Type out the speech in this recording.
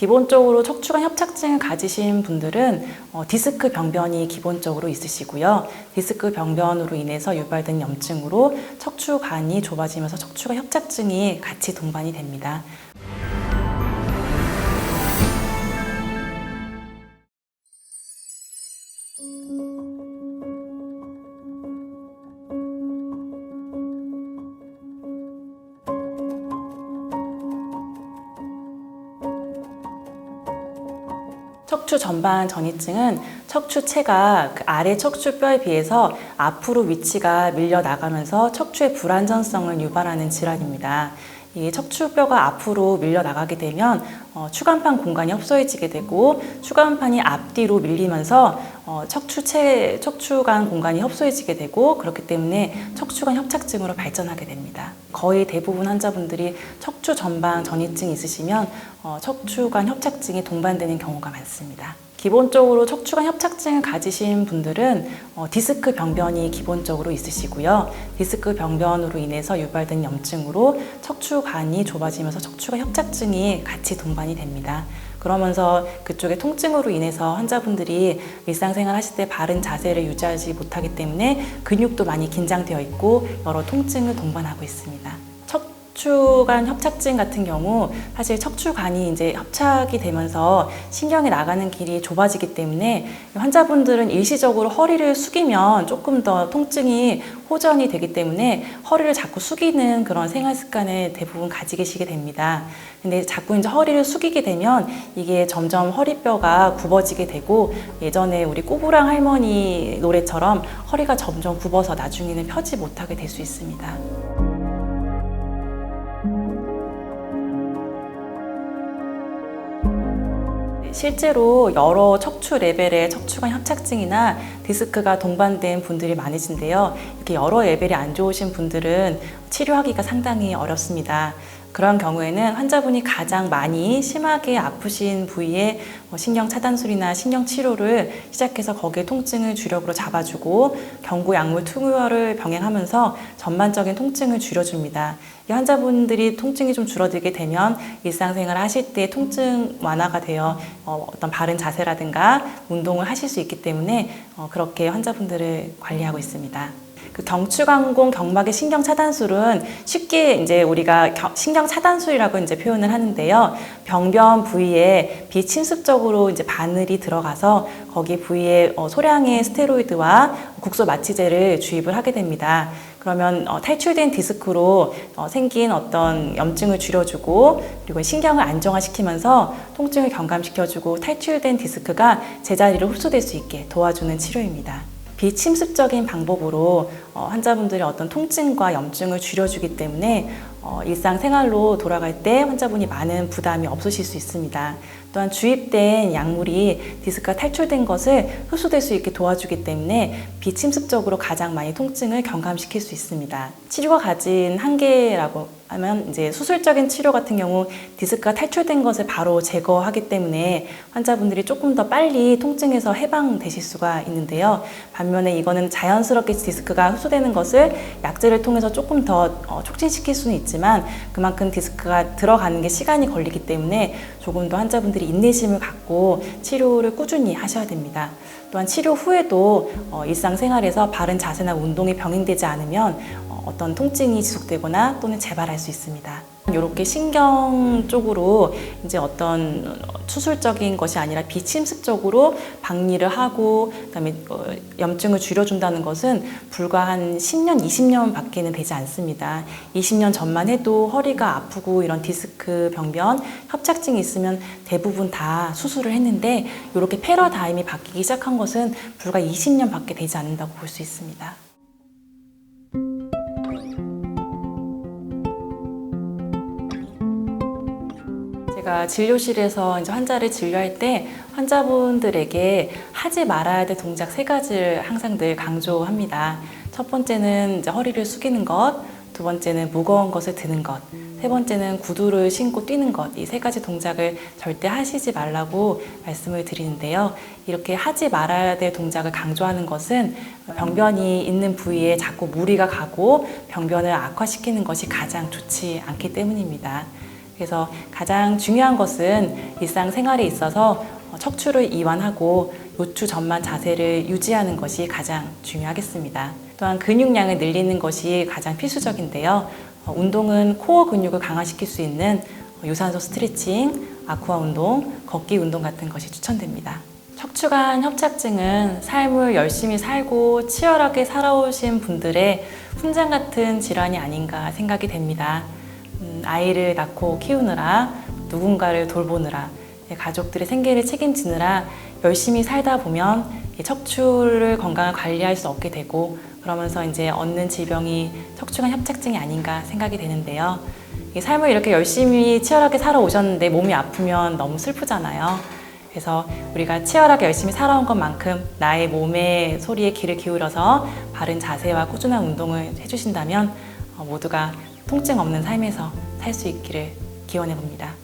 기본적으로 척추관 협착증을 가지신 분들은 어, 디스크 병변이 기본적으로 있으시고요. 디스크 병변으로 인해서 유발된 염증으로 척추관이 좁아지면서 척추관 협착증이 같이 동반이 됩니다. 척추 전방 전이증은 척추체가 그 아래 척추뼈에 비해서 앞으로 위치가 밀려 나가면서 척추의 불안전성을 유발하는 질환입니다. 이 척추뼈가 앞으로 밀려 나가게 되면 어, 추간판 공간이 협소해지게 되고 추간판이 앞뒤로 밀리면서 어, 척추체 척추관 공간이 협소해지게 되고 그렇기 때문에 척추관 협착증으로 발전하게 됩니다. 거의 대부분 환자분들이 척추 전방 전이증이 있으시면 어, 척추관 협착증이 동반되는 경우가 많습니다. 기본적으로 척추관 협착증을 가지신 분들은 어, 디스크 병변이 기본적으로 있으시고요. 디스크 병변으로 인해서 유발된 염증으로 척추관이 좁아지면서 척추관 협착증이 같이 동반이 됩니다. 그러면서 그쪽의 통증으로 인해서 환자분들이 일상생활 하실 때 바른 자세를 유지하지 못하기 때문에 근육도 많이 긴장되어 있고 여러 통증을 동반하고 있습니다. 척추관 협착증 같은 경우 사실 척추관이 이제 협착이 되면서 신경이 나가는 길이 좁아지기 때문에 환자분들은 일시적으로 허리를 숙이면 조금 더 통증이 호전이 되기 때문에 허리를 자꾸 숙이는 그런 생활 습관을 대부분 가지게 계시게 됩니다. 근데 자꾸 이제 허리를 숙이게 되면 이게 점점 허리뼈가 굽어지게 되고 예전에 우리 꼬부랑 할머니 노래처럼 허리가 점점 굽어서 나중에는 펴지 못하게 될 수 있습니다. 실제로 여러 척추 레벨의 척추관 협착증이나 디스크가 동반된 분들이 많으신데요. 이렇게 여러 레벨이 안 좋으신 분들은 치료하기가 상당히 어렵습니다. 그런 경우에는 환자분이 가장 많이 심하게 아프신 부위에 뭐 신경 차단술이나 신경 치료를 시작해서 거기에 통증을 주력으로 잡아주고 경구 약물 투여를 병행하면서 전반적인 통증을 줄여줍니다. 이 환자분들이 통증이 좀 줄어들게 되면 일상생활 하실 때 통증 완화가 되어 어, 어떤 바른 자세라든가 운동을 하실 수 있기 때문에 어, 그렇게 환자분들을 관리하고 있습니다. 그 경추관공 경막의 신경 차단술은 쉽게 이제 우리가 겨- 신경 차단술이라고 이제 표현을 하는데요. 병변 부위에 비침습적으로 이제 바늘이 들어가서 거기 부위에 어, 소량의 스테로이드와 국소 마취제를 주입을 하게 됩니다. 그러면 어, 탈출된 디스크로 어, 생긴 어떤 염증을 줄여주고 그리고 신경을 안정화시키면서 통증을 경감시켜주고 탈출된 디스크가 제자리로 흡수될 수 있게 도와주는 치료입니다. 비침습적인 방법으로 어, 환자분들의 어떤 통증과 염증을 줄여주기 때문에 어, 일상생활로 돌아갈 때 환자분이 많은 부담이 없으실 수 있습니다. 또한 주입된 약물이 디스크가 탈출된 것을 흡수될 수 있게 도와주기 때문에 비침습적으로 가장 많이 통증을 경감시킬 수 있습니다. 치료가 가진 한계라고 하면 이제 수술적인 치료 같은 경우 디스크가 탈출된 것을 바로 제거하기 때문에 환자분들이 조금 더 빨리 통증에서 해방되실 수가 있는데요. 반면에 이거는 자연스럽게 디스크가 흡수되는 것을 약제를 통해서 조금 더 어, 촉진시킬 수는 있지만 그만큼 디스크가 들어가는 게 시간이 걸리기 때문에 조금 더 환자분들이 인내심을 갖고 치료를 꾸준히 하셔야 됩니다. 또한 치료 후에도 어, 일상생활에서 바른 자세나 운동이 병행되지 않으면 어, 어떤 통증이 지속되거나 또는 재발할 수 있습니다. 이렇게 신경 쪽으로 이제 어떤 수술적인 것이 아니라 비침습적으로 박리를 하고 그다음에 어, 염증을 줄여준다는 것은 불과 한 10년, 20년 밖에는 되지 않습니다. 20년 전만 해도 허리가 아프고 이런 디스크 병변, 협착증이 있으면 대부분 다 수술을 했는데 이렇게 패러다임이 바뀌기 시작한 것은 불과 20년 밖에 되지 않는다고 볼 수 있습니다. 제가 진료실에서 이제 환자를 진료할 때 환자분들에게 하지 말아야 될 동작 세 가지를 항상 늘 강조합니다. 첫 번째는 이제 허리를 숙이는 것, 두 번째는 무거운 것을 드는 것, 세 번째는 구두를 신고 뛰는 것, 이 세 가지 동작을 절대 하시지 말라고 말씀을 드리는데요. 이렇게 하지 말아야 될 동작을 강조하는 것은 병변이 있는 부위에 자꾸 무리가 가고 병변을 악화시키는 것이 가장 좋지 않기 때문입니다. 그래서 가장 중요한 것은 일상생활에 있어서 어, 척추를 이완하고 요추 전만 자세를 유지하는 것이 가장 중요하겠습니다. 또한 근육량을 늘리는 것이 가장 필수적인데요. 어, 운동은 코어 근육을 강화시킬 수 있는 어, 유산소 스트레칭, 아쿠아 운동, 걷기 운동 같은 것이 추천됩니다. 척추관 협착증은 삶을 열심히 살고 치열하게 살아오신 분들의 훈장 같은 질환이 아닌가 생각이 됩니다. 음, 아이를 낳고 키우느라 누군가를 돌보느라 예, 가족들의 생계를 책임지느라 열심히 살다 보면 이 척추를 건강을 관리할 수 없게 되고 그러면서 이제 얻는 질병이 척추관 협착증이 아닌가 생각이 되는데요. 이 삶을 이렇게 열심히 치열하게 살아오셨는데 몸이 아프면 너무 슬프잖아요. 그래서 우리가 치열하게 열심히 살아온 것만큼 나의 몸의 소리에 귀를 기울여서 바른 자세와 꾸준한 운동을 해주신다면 어, 모두가 통증 없는 삶에서 살 수 있기를 기원해 봅니다.